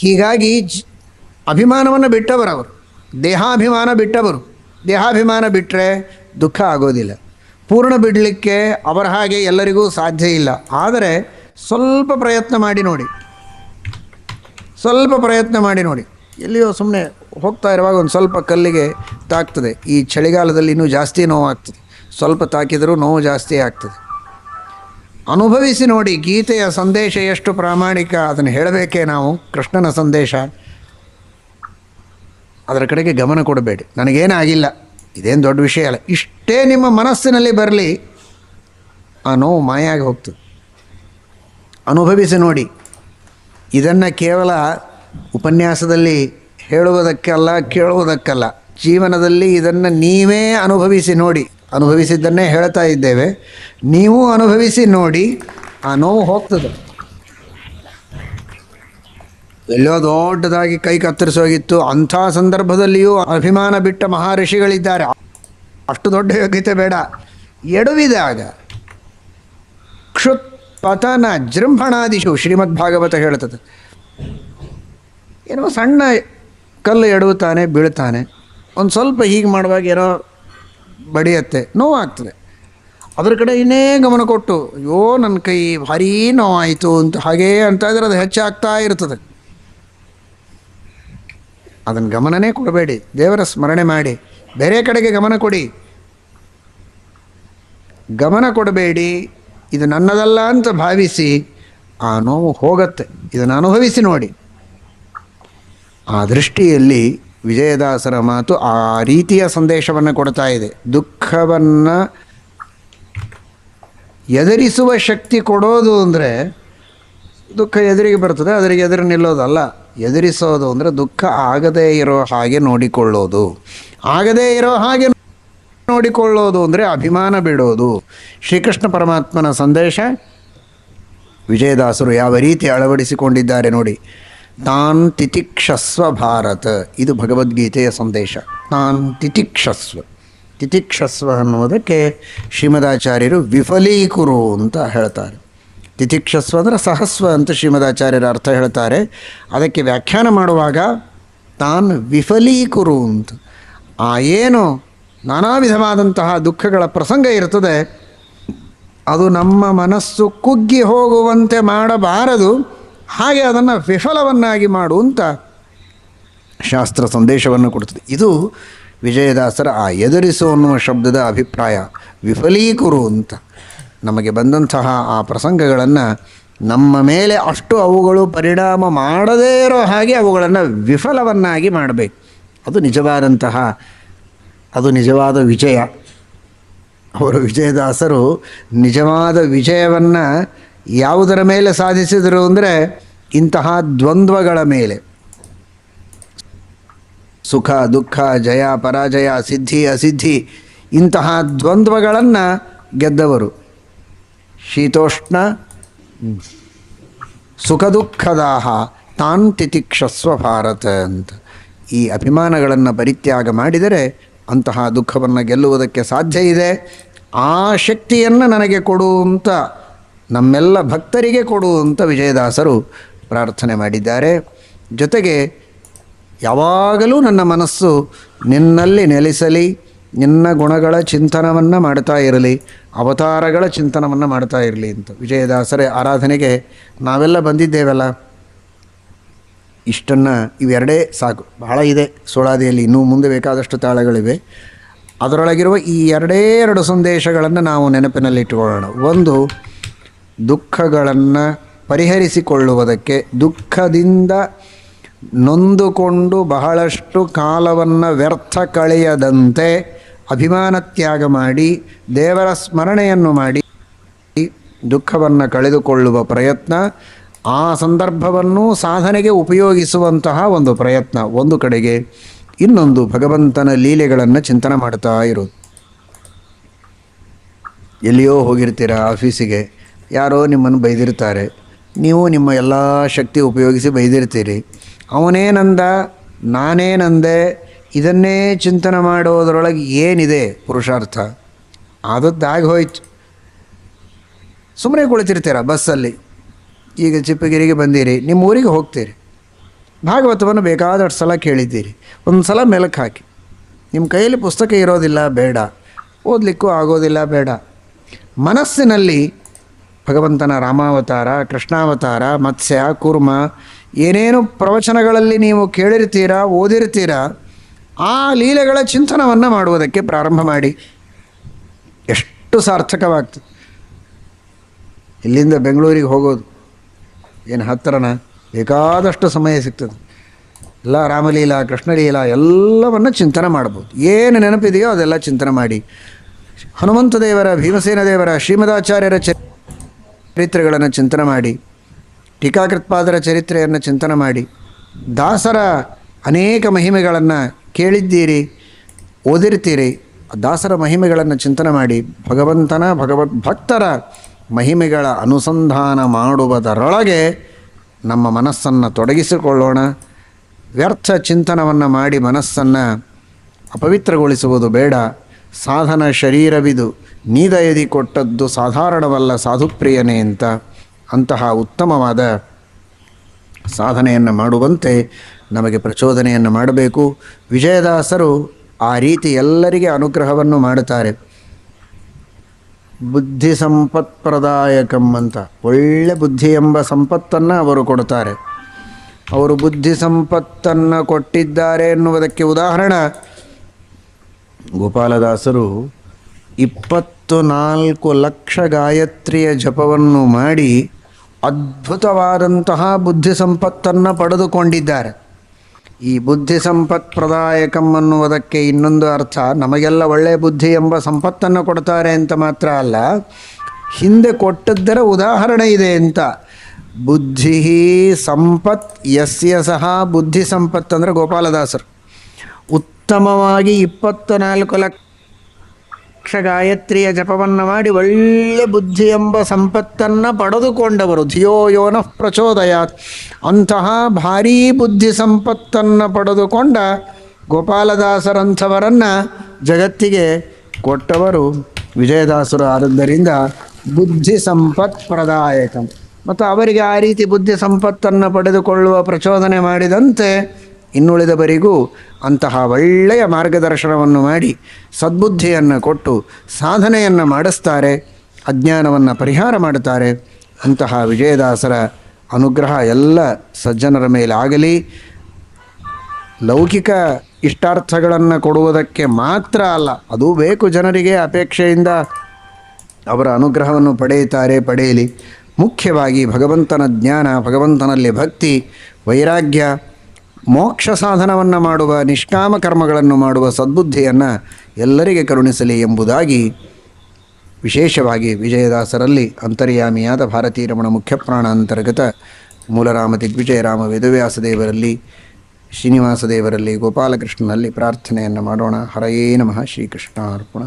ಹೀಗಾಗಿ ಅಭಿಮಾನವನ್ನು ಅವರು. ದೇಹಾಭಿಮಾನ ಬಿಟ್ಟವರು. ದೇಹಾಭಿಮಾನ ಬಿಟ್ಟರೆ ದುಃಖ ಆಗೋದಿಲ್ಲ. ಪೂರ್ಣ ಬಿಡಲಿಕ್ಕೆ ಅವರ ಹಾಗೆ ಎಲ್ಲರಿಗೂ ಸಾಧ್ಯ ಇಲ್ಲ. ಆದರೆ ಸ್ವಲ್ಪ ಪ್ರಯತ್ನ ಮಾಡಿ ನೋಡಿ. ಸ್ವಲ್ಪ ಪ್ರಯತ್ನ ಮಾಡಿ ನೋಡಿ. ಎಲ್ಲಿಯೋ ಸುಮ್ಮನೆ ಹೋಗ್ತಾ ಇರುವಾಗ ಒಂದು ಸ್ವಲ್ಪ ಕಲ್ಲಿಗೆ ತಾಕ್ತದೆ. ಈ ಚಳಿಗಾಲದಲ್ಲಿ ಇನ್ನೂ ಜಾಸ್ತಿ ನೋವಾಗ್ತದೆ ಸ್ವಲ್ಪ ತಾಕಿದರೂ ನೋವು ಜಾಸ್ತಿ ಆಗ್ತದೆ. ಅನುಭವಿಸಿ ನೋಡಿ, ಗೀತೆಯ ಸಂದೇಶ ಎಷ್ಟು ಪ್ರಾಮಾಣಿಕ, ಅದನ್ನು ಹೇಳಬೇಕೇ ನಾವು, ಕೃಷ್ಣನ ಸಂದೇಶ. ಅದರ ಕಡೆಗೆ ಗಮನ ಕೊಡಬೇಡಿ. ನನಗೇನಾಗಿಲ್ಲ, ಇದೇನು ದೊಡ್ಡ ವಿಷಯ ಅಲ್ಲ. ಇಷ್ಟೇ ನಿಮ್ಮ ಮನಸ್ಸಿನಲ್ಲಿ ಬರಲಿ, ಆ ನೋವು ಮಾಯಾಗಿ ಹೋಗ್ತದೆ. ಅನುಭವಿಸಿ ನೋಡಿ. ಇದನ್ನು ಕೇವಲ ಉಪನ್ಯಾಸದಲ್ಲಿ ಹೇಳುವುದಕ್ಕಲ್ಲ, ಕೇಳುವುದಕ್ಕಲ್ಲ. ಜೀವನದಲ್ಲಿ ಇದನ್ನು ನೀವೇ ಅನುಭವಿಸಿ ನೋಡಿ. ಅನುಭವಿಸಿದ್ದನ್ನೇ ಹೇಳ್ತಾ ಇದ್ದೇವೆ. ನೀವು ಅನುಭವಿಸಿ ನೋಡಿ, ಆ ನೋವು ಹೋಗ್ತದೆ. ಎಲ್ಲೋ ದೊಡ್ಡದಾಗಿ ಕೈ ಕತ್ತರಿಸೋಗಿತ್ತು ಅಂಥ ಸಂದರ್ಭದಲ್ಲಿಯೂ ಅಭಿಮಾನ ಬಿಟ್ಟ ಮಹರ್ಷಿಗಳಿದ್ದಾರೆ. ಅಷ್ಟು ದೊಡ್ಡ ಯೋಗ್ಯತೆ ಬೇಡ. ಎಡುವಿದಾಗ ಕ್ಷುತ್ ಪತನ ಜೃಂಭಣಾದಿಶು ಶ್ರೀಮದ್ ಭಾಗವತ ಹೇಳ್ತದೆ. ಏನೋ ಸಣ್ಣ ಕಲ್ಲು ಎಡುತ್ತಾನೆ ಬೀಳ್ತಾನೆ ಒಂದು ಸ್ವಲ್ಪ ಹೀಗೆ ಮಾಡುವಾಗ ಏನೋ ಬಡಿಯತ್ತೆ, ನೋವಾಗ್ತದೆ. ಅದ್ರ ಕಡೆ ಇನ್ನೇ ಗಮನ ಕೊಟ್ಟು, ಅಯ್ಯೋ ನನ್ನ ಕೈ ಭಾರೀ ನೋವಾಯಿತು ಅಂತ, ಹಾಗೇ ಅಂತ ಇದ್ರೆ ಅದು ಹೆಚ್ಚಾಗ್ತಾ ಇರ್ತದೆ. ಅದನ್ನು ಗಮನನೇ ಕೊಡಬೇಡಿ, ದೇವರ ಸ್ಮರಣೆ ಮಾಡಿ, ಬೇರೆ ಕಡೆಗೆ ಗಮನ ಕೊಡಿ. ಗಮನ ಕೊಡಬೇಡಿ, ಇದು ನನ್ನದಲ್ಲ ಅಂತ ಭಾವಿಸಿ, ಆ ನೋವು ಹೋಗತ್ತೆ. ಇದನ್ನು ಅನುಭವಿಸಿ ನೋಡಿ. ಆ ದೃಷ್ಟಿಯಲ್ಲಿ ವಿಜಯದಾಸರ ಮಾತು ಆ ರೀತಿಯ ಸಂದೇಶವನ್ನು ಕೊಡ್ತಾ ಇದೆ. ದುಃಖವನ್ನು ಎದುರಿಸುವ ಶಕ್ತಿ ಕೊಡೋದು ಅಂದರೆ ದುಃಖ ಎದುರಿಗೆ ಬರ್ತದೆ, ಅದರಿಗೆ ಎದುರು ನಿಲ್ಲೋದಲ್ಲ. ಎದುರಿಸೋದು ಅಂದರೆ ದುಃಖ ಆಗದೇ ಇರೋ ಹಾಗೆ ನೋಡಿಕೊಳ್ಳೋದು. ಆಗದೇ ಇರೋ ಹಾಗೆ ನೋಡಿಕೊಳ್ಳೋದು ಅಂದರೆ ಅಭಿಮಾನ ಬಿಡೋದು. ಶ್ರೀಕೃಷ್ಣ ಪರಮಾತ್ಮನ ಸಂದೇಶ ವಿಜಯದಾಸರು ಯಾವ ರೀತಿ ಅಳವಡಿಸಿಕೊಂಡಿದ್ದಾರೆ ನೋಡಿ. ತಾನ್ ತಿತಿಕ್ಷಸ್ವ ಭಾರತ. ಇದು ಭಗವದ್ಗೀತೆಯ ಸಂದೇಶ. ತಾನ್ ತಿತಿಕ್ಷಸ್ವ. ತಿತಿಕ್ಷಸ್ವ ಅನ್ನುವುದಕ್ಕೆ ಶ್ರೀಮದಾಚಾರ್ಯರು ವಿಫಲೀಕುರು ಅಂತ ಹೇಳ್ತಾರೆ. ತಿತಿಕ್ಷಸ್ವ ಅಂದರೆ ಸಹಸ್ವ ಅಂತ ಶ್ರೀಮದಾಚಾರ್ಯರ ಅರ್ಥ ಹೇಳ್ತಾರೆ. ಅದಕ್ಕೆ ವ್ಯಾಖ್ಯಾನ ಮಾಡುವಾಗ ತಾನ್ ವಿಫಲೀಕುರು ಅಂತ. ಆ ಏನು ನಾನಾ ವಿಧವಾದಂತಹ ದುಃಖಗಳ ಪ್ರಸಂಗ ಇರ್ತದೆ. ಅದು ನಮ್ಮ ಮನಸ್ಸು ಕುಗ್ಗಿ ಹೋಗುವಂತೆ ಮಾಡಬಾರದು. ಹಾಗೆ ಅದನ್ನು ವಿಫಲವನ್ನಾಗಿ ಮಾಡು ಅಂತ ಶಾಸ್ತ್ರ ಸಂದೇಶವನ್ನು ಕೊಡ್ತದೆ. ಇದು ವಿಜಯದಾಸರ ಆ ಎದುರಿಸು ಅನ್ನುವ ಶಬ್ದದ ಅಭಿಪ್ರಾಯ. ವಿಫಲೀಕುರು ಅಂತ. ನಮಗೆ ಬಂದಂತಹ ಆ ಪ್ರಸಂಗಗಳನ್ನು ನಮ್ಮ ಮೇಲೆ ಅಷ್ಟು ಅವುಗಳು ಪರಿಣಾಮ ಮಾಡದೇ ಇರೋ ಹಾಗೆ ಅವುಗಳನ್ನು ವಿಫಲವನ್ನಾಗಿ ಮಾಡಬೇಕು. ಅದು ನಿಜವಾದಂತಹ, ಅದು ನಿಜವಾದ ವಿಜಯ. ಅವರು ವಿಜಯದಾಸರು ನಿಜವಾದ ವಿಜಯವನ್ನು ಯಾವುದರ ಮೇಲೆ ಸಾಧಿಸಿದರು ಅಂದರೆ ಇಂತಹ ದ್ವಂದ್ವಗಳ ಮೇಲೆ. ಸುಖ, ದುಃಖ, ಜಯ, ಪರಾಜಯ, ಸಿದ್ಧಿ, ಅಸಿದ್ಧಿ, ಇಂತಹ ದ್ವಂದ್ವಗಳನ್ನು ಗೆದ್ದವರು. ಶೀತೋಷ್ಣ ಸುಖ ದುಃಖದಾಹ ತಾನ್ ತಿತಿಕ್ಷಸ್ವ ಭಾರತ ಅಂತ. ಈ ಅಭಿಮಾನಗಳನ್ನು ಪರಿತ್ಯಾಗ ಮಾಡಿದರೆ ಅಂತಹ ದುಃಖವನ್ನು ಗೆಲ್ಲುವುದಕ್ಕೆ ಸಾಧ್ಯ ಇದೆ. ಆ ಶಕ್ತಿಯನ್ನು ನನಗೆ ಕೊಡು ಅಂತ ನಮ್ಮೆಲ್ಲ ಭಕ್ತರಿಗೆ ಕೊಡು ವಿಜಯದಾಸರು ಪ್ರಾರ್ಥನೆ ಮಾಡಿದ್ದಾರೆ. ಜೊತೆಗೆ ಯಾವಾಗಲೂ ನನ್ನ ಮನಸ್ಸು ನಿನ್ನಲ್ಲಿ ನೆಲೆಸಲಿ, ನಿನ್ನ ಗುಣಗಳ ಚಿಂತನವನ್ನು ಮಾಡ್ತಾ ಇರಲಿ, ಅವತಾರಗಳ ಚಿಂತನವನ್ನು ಮಾಡ್ತಾ ಇರಲಿ ಅಂತ ವಿಜಯದಾಸರ ಆರಾಧನೆಗೆ ನಾವೆಲ್ಲ ಬಂದಿದ್ದೇವಲ್ಲ? ಇಷ್ಟನ್ನು ಇವೆರಡೇ ಸಾಕು. ಬಹಳ ಇದೆ ಸೋಳಾದಿಯಲ್ಲಿ, ಇನ್ನೂ ಮುಂದೆ ಬೇಕಾದಷ್ಟು ತಾಳಗಳಿವೆ. ಅದರೊಳಗಿರುವ ಈ ಎರಡೇ ಎರಡು ಸಂದೇಶಗಳನ್ನು ನಾವು ನೆನಪಿನಲ್ಲಿಟ್ಟುಕೊಳ್ಳೋಣ. ಒಂದು ದುಃಖಗಳನ್ನು ಪರಿಹರಿಸಿಕೊಳ್ಳುವುದಕ್ಕೆ ದುಃಖದಿಂದ ನೊಂದುಕೊಂಡು ಬಹಳಷ್ಟು ಕಾಲವನ್ನು ವ್ಯರ್ಥ ಕಳೆಯದಂತೆ ಅಭಿಮಾನ ತ್ಯಾಗ ಮಾಡಿ, ದೇವರ ಸ್ಮರಣೆಯನ್ನು ಮಾಡಿ ದುಃಖವನ್ನು ಕಳೆದುಕೊಳ್ಳುವ ಪ್ರಯತ್ನ, ಆ ಸಂದರ್ಭವನ್ನು ಸಾಧನೆಗೆ ಉಪಯೋಗಿಸುವಂತಹ ಒಂದು ಪ್ರಯತ್ನ. ಒಂದು ಕಡೆಗೆ ಇನ್ನೊಂದು ಭಗವಂತನ ಲೀಲೆಗಳನ್ನು ಚಿಂತನೆ ಮಾಡ್ತಾ ಇರೋದು. ಎಲ್ಲಿಯೋ ಹೋಗಿರ್ತೀರ ಆಫೀಸಿಗೆ. ಯಾರೋ ನಿಮ್ಮನ್ನು ಬೈದಿರ್ತಾರೆ ನೀವು ನಿಮ್ಮ ಎಲ್ಲ ಶಕ್ತಿ ಉಪಯೋಗಿಸಿ ಬೈದಿರ್ತೀರಿ. ಅವನೇನಂದ ನಾನೇನಂದೆ ಇದನ್ನೇ ಚಿಂತನೆ ಮಾಡೋದರೊಳಗೆ ಏನಿದೆ ಪುರುಷಾರ್ಥ? ಆದದ್ದಾಗಿ ಹೋಯ್ತು. ಸುಮ್ಮನೆ ಕುಳಿತಿರ್ತೀರ ಬಸ್ಸಲ್ಲಿ? ಈಗ ಚಿಪ್ಪಗಿರಿಗೆ ಬಂದಿರಿ, ನಿಮ್ಮ ಊರಿಗೆ ಹೋಗ್ತೀರಿ. ಭಾಗವತವನ್ನು ಬೇಕಾದಷ್ಟು ಸಲ ಕೇಳಿದ್ದೀರಿ. ಒಂದು ಸಲ ಮೆಲುಕು ಹಾಕಿ. ನಿಮ್ಮ ಕೈಯಲ್ಲಿ ಪುಸ್ತಕ ಇರೋದಿಲ್ಲ, ಬೇಡ. ಓದಲಿಕ್ಕೂ ಆಗೋದಿಲ್ಲ, ಬೇಡ. ಮನಸ್ಸಿನಲ್ಲಿ ಭಗವಂತನ ರಾಮಾವತಾರ, ಕೃಷ್ಣಾವತಾರ, ಮತ್ಸ್ಯ, ಕುರ್ಮ ಏನೇನು ಪ್ರವಚನಗಳಲ್ಲಿ ನೀವು ಕೇಳಿರ್ತೀರಾ, ಓದಿರ್ತೀರಾ, ಆ ಲೀಲೆಗಳ ಚಿಂತನವನ್ನು ಮಾಡುವುದಕ್ಕೆ ಪ್ರಾರಂಭ ಮಾಡಿ. ಎಷ್ಟು ಸಾರ್ಥಕವಾಗ್ತದೆ. ಇಲ್ಲಿಂದ ಬೆಂಗಳೂರಿಗೆ ಹೋಗೋದು ಏನು ಹತ್ತಿರನ ಬೇಕಾದಷ್ಟು ಸಮಯ ಸಿಗ್ತದೆ. ಎಲ್ಲ ರಾಮಲೀಲಾ, ಕೃಷ್ಣಲೀಲಾ ಎಲ್ಲವನ್ನು ಚಿಂತನೆ ಮಾಡ್ಬೋದು. ಏನು ನೆನಪಿದೆಯೋ ಅದೆಲ್ಲ ಚಿಂತನೆ ಮಾಡಿ. ಹನುಮಂತ ದೇವರ, ಭೀಮಸೇನ ದೇವರ ಶ್ರೀಮದಾಚಾರ್ಯರ ಚರಿತ್ರೆಗಳನ್ನು ಚಿಂತನೆ ಮಾಡಿ ಟೀಕಾಕೃತ್ಪಾದರ ಚರಿತ್ರೆಯನ್ನು ಚಿಂತನೆ ಮಾಡಿ, ದಾಸರ ಅನೇಕ ಮಹಿಮೆಗಳನ್ನು ಕೇಳಿದ್ದೀರಿ, ಓದಿರ್ತೀರಿ ದಾಸರ ಮಹಿಮೆಗಳನ್ನು ಚಿಂತನೆ ಮಾಡಿ, ಭಗವಂತನ ಭಗವದ್ ಭಕ್ತರ ಮಹಿಮೆಗಳ ಅನುಸಂಧಾನ ಮಾಡುವುದರೊಳಗೆ ನಮ್ಮ ಮನಸ್ಸನ್ನು ತೊಡಗಿಸಿಕೊಳ್ಳೋಣ. ವ್ಯರ್ಥ ಚಿಂತನವನ್ನು ಮಾಡಿ ಮನಸ್ಸನ್ನು ಅಪವಿತ್ರಗೊಳಿಸುವುದು ಬೇಡ. ಸಾಧನ ಶರೀರವಿದು ನೀದಯದಿ ಕೊಟ್ಟದ್ದು ಸಾಧಾರಣವಲ್ಲ ಸಾಧುಪ್ರಿಯನೇ ಅಂತ ಅಂತಹ ಉತ್ತಮವಾದ ಸಾಧನೆಯನ್ನು ಮಾಡುವಂತೆ ನಮಗೆ ಪ್ರಚೋದನೆಯನ್ನು ಮಾಡಬೇಕು. ವಿಜಯದಾಸರು ಆ ರೀತಿ ಎಲ್ಲರಿಗೆ ಅನುಗ್ರಹವನ್ನು ಮಾಡುತ್ತಾರೆ. ಬುದ್ಧಿ ಸಂಪತ್ಪ್ರದಾಯಕಂ ಅಂತ ಒಳ್ಳೆ ಬುದ್ಧಿ ಎಂಬ ಸಂಪತ್ತನ್ನು ಅವರು ಕೊಡುತ್ತಾರೆ. ಅವರು ಬುದ್ಧಿ ಸಂಪತ್ತನ್ನು ಕೊಟ್ಟಿದ್ದಾರೆ ಎನ್ನುವುದಕ್ಕೆ ಉದಾಹರಣ ಗೋಪಾಲದಾಸರು ಇಪ್ಪತ್ತು ನಾಲ್ಕು ಲಕ್ಷ ಗಾಯತ್ರಿಯ ಜಪವನ್ನು ಮಾಡಿ ಅದ್ಭುತವಾದಂತಹ ಬುದ್ಧಿ ಸಂಪತ್ತನ್ನು ಪಡೆದುಕೊಂಡಿದ್ದಾರೆ. ಈ ಬುದ್ಧಿ ಸಂಪತ್ ಪ್ರದಾಯಕಂ ಅನ್ನುವುದಕ್ಕೆ ಇನ್ನೊಂದು ಅರ್ಥ, ನಮಗೆಲ್ಲ ಒಳ್ಳೆಯ ಬುದ್ಧಿ ಎಂಬ ಸಂಪತ್ತನ್ನು ಕೊಡ್ತಾರೆ ಅಂತ ಮಾತ್ರ ಅಲ್ಲ, ಹಿಂದೆ ಕೊಟ್ಟದ್ದರ ಉದಾಹರಣೆ ಇದೆ ಅಂತ. ಬುದ್ಧಿ ಸಂಪತ್, ಯಸ್ಯ ಸಹ ಬುದ್ಧಿ ಸಂಪತ್ ಅಂದರೆ ಗೋಪಾಲದಾಸರು. ಉತ್ತಮವಾಗಿ ಇಪ್ಪತ್ತು ನಾಲ್ಕು ಲಕ್ಷ ಗಾಯತ್ರಿಯ ಜಪವನ್ನು ಮಾಡಿ ಒಳ್ಳೆ ಬುದ್ಧಿ ಎಂಬ ಸಂಪತ್ತನ್ನು ಪಡೆದುಕೊಂಡವರು. ಧಿಯೋ ಯೋನಃ ಪ್ರಚೋದಯಾತ್. ಅಂತಹ ಭಾರೀ ಬುದ್ಧಿ ಸಂಪತ್ತನ್ನು ಪಡೆದುಕೊಂಡ ಗೋಪಾಲದಾಸರಂಥವರನ್ನು ಜಗತ್ತಿಗೆ ಕೊಟ್ಟವರು ವಿಜಯದಾಸರು. ಆದದ್ದರಿಂದ ಬುದ್ಧಿ ಸಂಪತ್ ಪ್ರದಾಯಕ. ಮತ್ತು ಅವರಿಗೆ ಆ ರೀತಿ ಬುದ್ಧಿ ಸಂಪತ್ತನ್ನು ಪಡೆದುಕೊಳ್ಳುವ ಪ್ರಚೋದನೆ ಮಾಡಿದಂತೆ ಇನ್ನುಳಿದವರಿಗೂ ಅಂತಹ ಒಳ್ಳೆಯ ಮಾರ್ಗದರ್ಶನವನ್ನು ಮಾಡಿ ಸದ್ಬುದ್ಧಿಯನ್ನು ಕೊಟ್ಟು ಸಾಧನೆಯನ್ನು ಮಾಡಿಸ್ತಾರೆ, ಅಜ್ಞಾನವನ್ನು ಪರಿಹಾರ ಮಾಡುತ್ತಾರೆ, ಅಂತಹ ವಿಜಯದಾಸರ ಅನುಗ್ರಹ ಎಲ್ಲ ಸಜ್ಜನರ ಮೇಲೆ ಆಗಲಿ. ಲೌಕಿಕ ಇಷ್ಟಾರ್ಥಗಳನ್ನು ಕೊಡುವುದಕ್ಕೆ ಮಾತ್ರ ಅಲ್ಲ, ಅದು ಬೇಕು ಜನರಿಗೆ ಅಪೇಕ್ಷೆಯಿಂದ ಅವರ ಅನುಗ್ರಹವನ್ನು ಪಡೆಯುತ್ತಾರೆ, ಪಡೆಯಲಿ. ಮುಖ್ಯವಾಗಿ ಭಗವಂತನ ಜ್ಞಾನ, ಭಗವಂತನಲ್ಲಿ ಭಕ್ತಿ, ವೈರಾಗ್ಯ ಮೋಕ್ಷ ಸಾಧನವನ್ನು ಮಾಡುವ ನಿಷ್ಕಾಮ ಕರ್ಮಗಳನ್ನು ಮಾಡುವ ಸದ್ಬುದ್ಧಿಯನ್ನು ಎಲ್ಲರಿಗೆ ಕರುಣಿಸಲಿ ಎಂಬುದಾಗಿ ವಿಶೇಷವಾಗಿ ವಿಜಯದಾಸರಲ್ಲಿ ಅಂತರ್ಯಾಮಿಯಾದ ಭಾರತೀ ರಮಣ ಮುಖ್ಯಪ್ರಾಣ ಅಂತರ್ಗತ ಮೂಲರಾಮ ದಿಗ್ವಿಜಯರಾಮ ವೇದವ್ಯಾಸ ದೇವರಲ್ಲಿ ಶ್ರೀನಿವಾಸ ದೇವರಲ್ಲಿ ಗೋಪಾಲಕೃಷ್ಣನಲ್ಲಿ ಪ್ರಾರ್ಥನೆಯನ್ನು ಮಾಡೋಣ. ಹರಯೇ ನಮಃ ಶ್ರೀಕೃಷ್ಣ ಅರ್ಪಣ